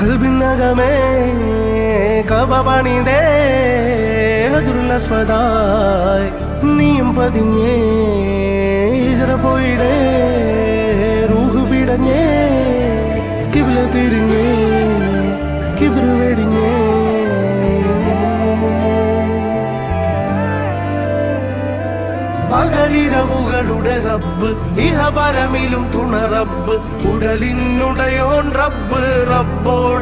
കൽബിനകമേ കവ പണിതേ ഹജുല്ലസ്വദായ് നീയും പതിഞ്ഞേ ഇതറ പോയിടേ റൂഹ് പിടഞ്ഞേ കിബില തിരിഞ്ഞേ. പകലിരവുകളുടെ റബ്ബ് ഇഹപരമിലും തുണ റബ്ബ് ഉടലിനുടയോൻ റബ്ബ് റബ്ബോട്